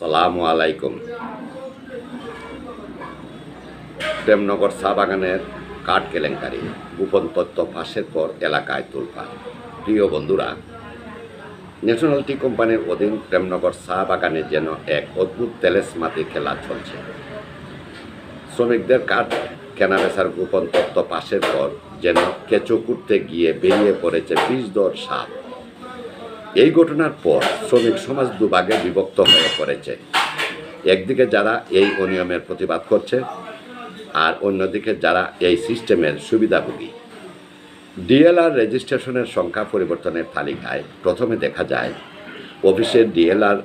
সালামু আলাইকুম। প্রেমনগর চা বাগানের কাঠ কেলেঙ্কারি, গোপন তথ্য ফাঁসের পর এলাকায় তুলপার প্রিয় বন্ধুরা ন্যাশনাল টি কোম্পানির অধীন প্রেমনগর চা বাগানে যেন এক অদ্ভুত তেলেসমাতি খেলা চলছে। শ্রমিকদের কাঠ কেনাবেচার গোপন তথ্য পাশের পর যেন কেঁচো করতে গিয়ে বেরিয়ে পড়েছে বিষ দর সাপ। এই ঘটনার পর শ্রমিক সমাজ দুভাগে বিভক্ত হয়ে পড়েছে। একদিকে যারা এই অনিয়মের প্রতিবাদ করছে আর অন্যদিকে যারা এই সিস্টেমের সুবিধাভোগী। ডিএলআর রেজিস্ট্রেশনের সংখ্যা পরিবর্তনের তালিকায় প্রথমে দেখা যায়, অফিসের ডিএলআর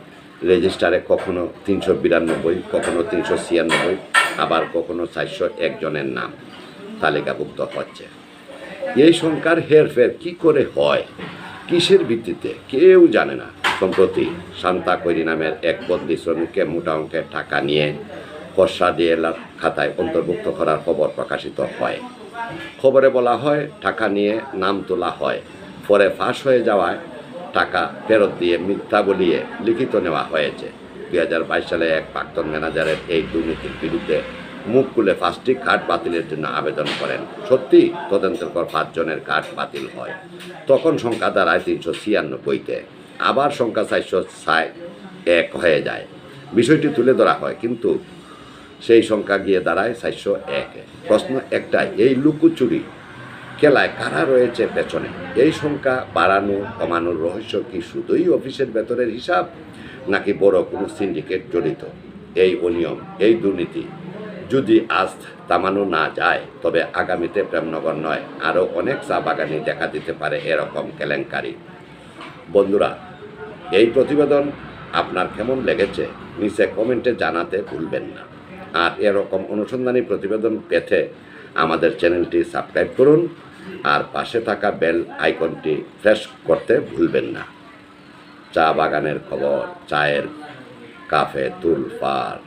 রেজিস্টারে কখনো তিনশো বিরানব্বই, কখনো তিনশো ছিয়ানব্বই, আবার কখনো চারশো একজনের নাম তালিকাভুক্ত হচ্ছে। এই সংখ্যার হেরফের কি করে হয় কিসের ভিত্তিতে? কেউ জানে না। সম্প্রতি শান্তা কৈরি নামের এক বন্দি শ্রমিককে মোটা অঙ্কের টাকা নিয়ে খসড়া দিয়ে খাতায় অন্তর্ভুক্ত করার খবর প্রকাশিত হয়। খবরে বলা হয়, টাকা নিয়ে নাম তোলা হয়। পরে ফাঁস হয়ে যাওয়ায় টাকা ফেরত দিয়ে মিথ্যা বলিয়ে লিখিত নেওয়া হয়েছে। দুই হাজার বাইশ সালে এক প্রাক্তন ম্যানেজারের এই দুর্নীতির বিরুদ্ধে মুখ খুলে পাঁচটি কার্ড বাতিলের জন্য আবেদন করেন। সত্যি, তদন্তের পর পাঁচজনের কার্ড বাতিল হয়। তখন সংখ্যা দাঁড়ায় তিনশো ছিয়ানব্বইতে। আবার সংখ্যা চারশো এক হয়ে যায়। বিষয়টি তুলে ধরা হয়, কিন্তু সেই সংখ্যা গিয়ে দাঁড়ায় চারশো একে। প্রশ্ন একটাই, এই লুকোচুরি খেলায় কারা রয়েছে পেছনে? এই সংখ্যা বাড়ানো, কমানোর রহস্য কি শুধুই অফিসের ভেতরের হিসাব, নাকি বড় কোনো সিন্ডিকেট জড়িত? এই অনিয়ম, এই দুর্নীতি যদি আজ থামানো না যায়, তবে আগামীতে প্রেমনগর নয়। আরও অনেক চা বাগানে দেখা দিতে পারে এরকম কেলেঙ্কারি। বন্ধুরা, এই প্রতিবেদন আপনার কেমন লেগেছে নিচে কমেন্টে জানাতে ভুলবেন না। আর এরকম অনুসন্ধানী প্রতিবেদন পেতে আমাদের চ্যানেলটি সাবস্ক্রাইব করুন আর পাশে থাকা বেল আইকনটি প্রেস করতে ভুলবেন না। চা বাগানের খবর, চায়ের কাফে তুলফার